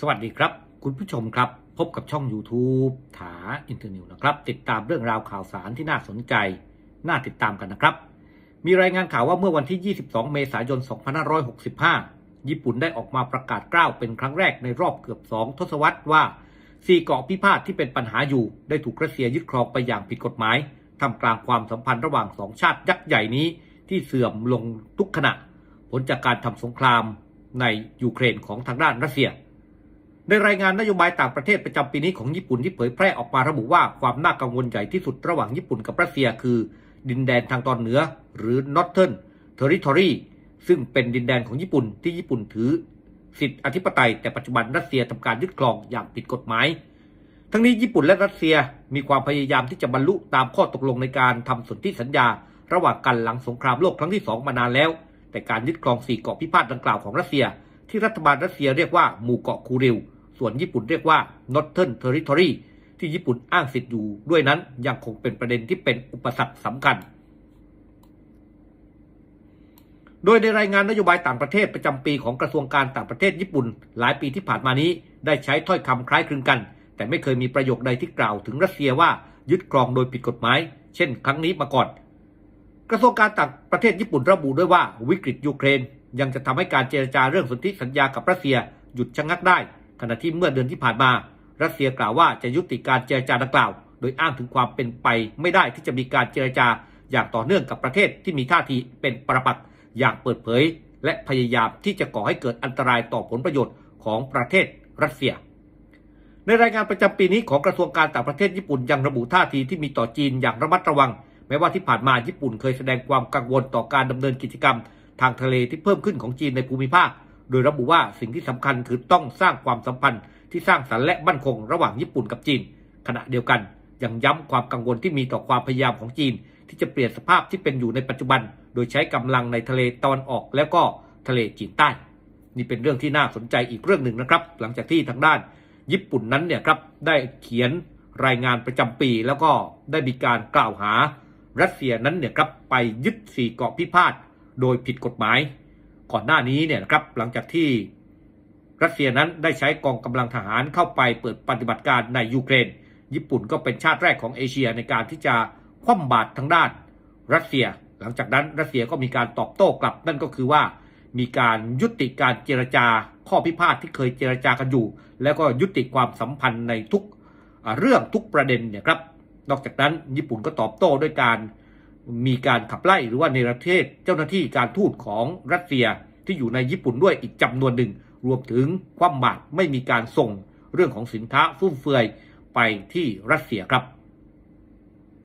สวัสดีครับ คุณผู้ชมครับ พบกับช่อง YouTube ถาอินเทอร์นิวนะครับ ติดตามเรื่องราวข่าวสารที่น่าสนใจ น่าติดตามกันนะครับ มีรายงานข่าวว่าเมื่อวันที่ 22 เมษายน 2565 ญี่ปุ่นได้ออกมาประกาศกล้าวเป็นครั้งแรกในรอบเกือบ 2 ทศวรรษว่าสี่เกาะพิพาทที่เป็นปัญหาอยู่ ได้ถูกรัสเซียยึดครองไปอย่างผิดกฎหมายทำกลางความสัมพันธ์ระหว่างสองชาติยักษ์ใหญ่นี้ที่เสื่อมลงทุกขณะ ผลจากการทำสงครามในยูเครนของทางด้านรัสเซีย ในรายงานนโยบายต่างประเทศประจำปีนี้ของญี่ปุ่นที่เผยแพร่ออกมาระบุว่าความน่ากังวลใหญ่ที่สุดระหว่างญี่ปุ่นกับรัสเซียคือ ดินแดนทางตอนเหนือ หรือ Northern Territory ซึ่งเป็นดินแดนของญี่ปุ่นที่ญี่ปุ่นถือ สิทธิอธิปไตยแต่ปัจจุบันรัสเซียทำการยึดครองอย่างผิดกฎหมาย ทั้งนี้ญี่ปุ่นและรัสเซียมีความพยายามที่จะบรรลุตามข้อตกลงในการทำสนธิสัญญา ระหว่างกันหลังสงครามโลกครั้งที่สองมานานแล้ว แต่การยึดครองสี่เกาะพิพาทดังกล่าวของรัสเซีย ที่รัฐบาลรัสเซียเรียกว่าหมู่เกาะคูริล ส่วนญี่ปุ่นเรียกว่า Northern Territory ที่ญี่ปุ่นอ้างสิทธิ์อยู่ด้วยนั้นยังคงเป็นประเด็นที่เป็นอุปสรรคสำคัญ โดยในรายงานนโยบายต่างประเทศประจำปีของกระทรวงการต่างประเทศญี่ปุ่น หลายปีที่ผ่านมานี้ได้ใช้ถ้อยคำคล้ายคลึงกัน แต่ไม่เคยมีประโยคใดที่กล่าวถึงรัสเซียว่ายึดครองโดยผิดกฎหมาย เช่น ครั้งนี้มาก่อน กระทรวงการต่างประเทศญี่ปุ่นระบุด้วยว่าวิกฤตยูเครนยังจะทำให้การเจรจาเรื่องสนธิสัญญากับรัสเซียหยุดชะงักได้ ขณะที่เมื่อเดือนที่ผ่านมา รัสเซียกล่าวว่าจะยุติการเจรจาดังกล่าว โดยอ้างถึงความเป็นไปไม่ได้ที่จะมีการเจรจาอย่างต่อเนื่องกับประเทศที่มีท่าทีเป็นประปักษ์อย่างเปิดเผย และพยายามที่จะก่อให้เกิดอันตรายต่อผลประโยชน์ของประเทศรัสเซีย ในรายงานประจำปีนี้ของกระทรวงการต่างประเทศญี่ปุ่นยังระบุท่าทีที่มีต่อจีนอย่างระมัดระวัง แม้ว่าที่ผ่านมาญี่ปุ่นเคยแสดงความกังวลต่อการดำเนินกิจกรรม ทางทะเลที่เพิ่มขึ้นของจีนในภูมิภาค โดยระบุว่าสิ่งที่สำคัญคือต้องสร้างความสัมพันธ์ที่สร้างสรรค์และมั่นคงระหว่างญี่ปุ่นกับจีน ขณะเดียวกันยังย้ำความกังวลที่มีต่อความพยายามของจีน ที่จะเปลี่ยนสภาพที่เป็นอยู่ในปัจจุบัน โดยใช้กำลังในทะเลตะวันออกแล้วก็ทะเลจีนใต้ นี่เป็นเรื่องที่น่าสนใจอีกเรื่องหนึ่งนะครับ หลังจากที่ทางด้านญี่ปุ่นนั้นเนี่ยครับได้เขียนรายงานประจำปี แล้วก็ได้มีการกล่าวหารัสเซียนั้นเนี่ยครับไปยึดสี่เกาะพิพาทโดยผิดกฎหมาย ก่อนหน้านี้เนี่ยครับหลังจากที่รัสเซียนั้นได้ใช้กองกำลังทหารเข้าไปเปิดปฏิบัติการในยูเครน ญี่ปุ่นก็เป็นชาติแรกของเอเชียในการที่จะคว่ำบาตรทางด้านรัสเซีย หลังจากนั้นรัสเซียก็มีการตอบโต้กลับ นั่นก็คือว่ามีการยุติการเจรจาข้อพิพาทที่เคยเจรจากันอยู่ แล้วก็ยุติความสัมพันธ์ในทุกเรื่องทุกประเด็นเนี่ยครับ นอกจากนั้นญี่ปุ่นก็ตอบโต้ด้วยการ มีการขับไล่หรือว่าในประเทศเจ้าหน้าที่การทูตของรัสเซียที่อยู่ในญี่ปุ่นด้วยอีกจำนวนหนึ่ง รวมถึงความบาดไม่มีการส่งเรื่องของสินค้าฟุ่มเฟือยไปที่รัสเซียครับ